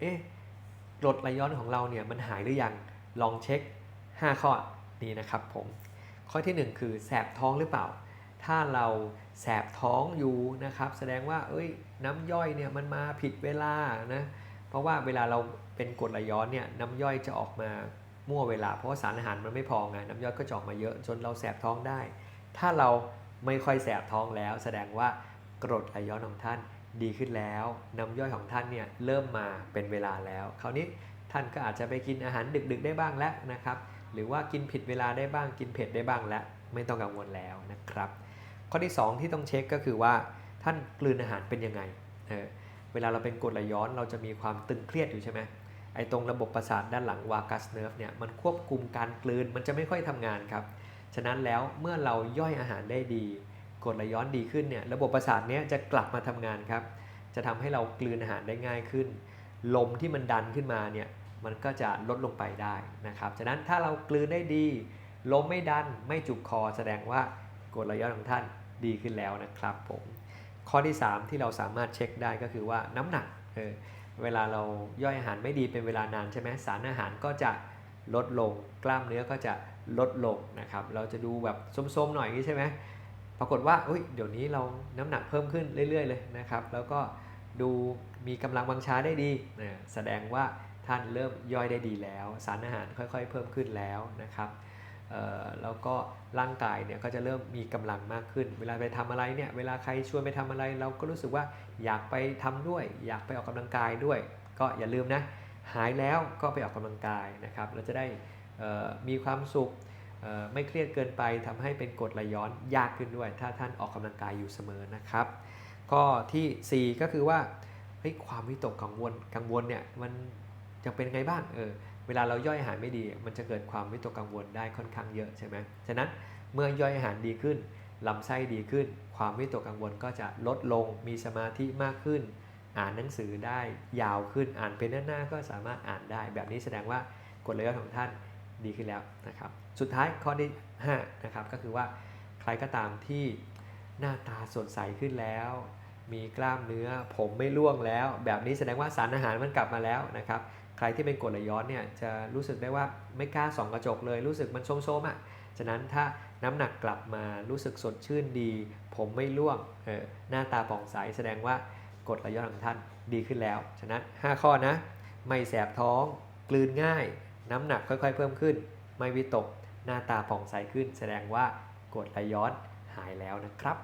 เอ๊ะกรดไหลย้อนของเราเนี่ยมันหายหรือยังลองเช็ค 5 ข้อนี้นะครับผม ข้อทีหนึ่1 คือแสบท้องหรือเปล่า ถ้าเราแสบท้องอยู่นะครับแสดงว่าเอ้ยน้ำย่อยเนี่ยมันมาผิดเวลานะเพราะว่าเวลาเราเป็นกรดไหลย้อนเนี่ยน้ำย่อยจะออกมามั่วเวลา เพราะว่าสารอาหารมันไม่พอไงน้ำย่อยก็จะออกมาเยอะจนเราแสบท้องได้ ถ้าเราไม่ค่อยแสบท้องแล้ว แสดงว่ากรดไหลย้อนของท่าน ดีขึ้นแล้ว น้ำย่อยของท่านเนี่ยเริ่มมาเป็นเวลาแล้ว คราวนี้ท่านก็อาจจะไปกินอาหารดึกๆได้บ้างแล้วนะครับ หรือว่ากินผิดเวลาได้บ้างกินเผ็ดได้บ้างแล้ว ไม่ต้องกังวลแล้วนะครับ ข้อที่ 2 ที่ต้องเช็คก็คือว่าท่านกลืนอาหารเป็นยังไงเออเวลาเราเป็นกรดไหลย้อนเราจะมีความตึงเครียดอยู่ใช่ไหมไอ้ตรงระบบประสาทด้านหลังวากัสเนิร์ฟเนี่ยมันควบคุมการกลืนมันจะไม่ค่อยทำงานครับ ฉะนั้นแล้วเมื่อเราย่อยอาหารได้ดี กรดไหลย้อนดีขึ้นเนี่ยระบบประสาทเนี้ยจะกลับมาทำงานครับ จะทำให้เรากลืนอาหารได้ง่ายขึ้น ลมที่มันดันขึ้นมาเนี่ยมันก็จะลดลงไปได้นะครับฉะนั้นถ้าเรากลืนได้ดี ลมไม่ดันไม่จุกคอ แสดงว่ากรดไหลย้อนของท่านดีขึ้นแล้วนะครับผมข้อที่ 3 ที่เราสามารถเช็คได้ก็คือว่าน้ำหนักเออเวลาเราย่อยอาหารไม่ดีเป็นเวลานานใช่ไหมสารอาหารก็จะลดลง กล้ามเนื้อก็จะลดลงนะครับ เราจะดูแบบส้มๆหน่อยนี้ใช่ไหม ปรากฏว่าเดี๋ยวนี้เราน้ำหนักเพิ่มขึ้นเรื่อย ๆ เลยนะครับ แล้วก็ดูมีกำลังวังชาได้ดีนะแสดงว่าท่านเริ่มย่อยได้ดีแล้ว สารอาหารค่อยๆ เพิ่มขึ้นแล้วนะครับแล้วก็ร่างกายเนี่ยก็จะเริ่มมีกำลังมากขึ้น เวลาไปทำอะไรเนี่ยเวลาใครชวนไปทำอะไร เราก็รู้สึกว่าอยากไปทำด้วย อยากไปออกกำลังกายด้วย ก็อย่าลืมนะหายแล้วก็ไปออกกำลังกายนะครับ เราจะได้มีความสุข ไม่เครียดเกินไปทำให้เป็นกรดไหลย้อนยากขึ้นด้วย ถ้าท่านออกกำลังกายอยู่เสมอนะครับ ข้อทีสี่ 4 ก็คือว่าเฮ้ยความวิตกกังวลกังวลเนี่ยมันจะเป็นไงบ้างเออเวลาเราย่อยอาหารไม่ดี มันจะเกิดความวิตกกังวลได้ค่อนข้างเยอะใช่ไหมฉะนั้นเมื่อย่อยอาหารดีขึ้นลำไส้ดีขึ้น ความวิตกกังวลก็จะลดลงมีสมาธิมากขึ้น อ่านหนังสือได้ยาวขึ้นอ่านเป็นหน้าๆก็สามารถอ่านได้ แบบนี้แสดงว่ากฎระยะของท่าน ดีขึ้นแล้วนะครับ สุดท้ายข้อที่5นะครับก็คือว่าใครก็ตามที่หน้าตาสดใสขึ้นแล้ว มีกล้ามเนื้อผมไม่ร่วงแล้ว แบบนี้แสดงว่าสารอาหารมันกลับมาแล้วนะครับใครที่เป็นกรดไหลย้อนเนี่ยจะรู้สึกได้ว่าไม่กล้าส่องกระจกเลยรู้สึกมันโซมๆอะฉะนั้นถ้าน้ำหนักกลับมารู้สึกสดชื่นดี ผมไม่ร่วงเออหน้าตาผ่องใสแสดงว่ากรดไหลย้อนของท่านดีขึ้นแล้ว ฉะนั้น 5 ข้อนะ ไม่แสบท้องกลืนง่าย น้ำหนักค่อยๆ เพิ่มขึ้น ไม่วิตก หน้าตาผ่องใสขึ้น แสดงว่ากรดไหลย้อนหายแล้วนะครับ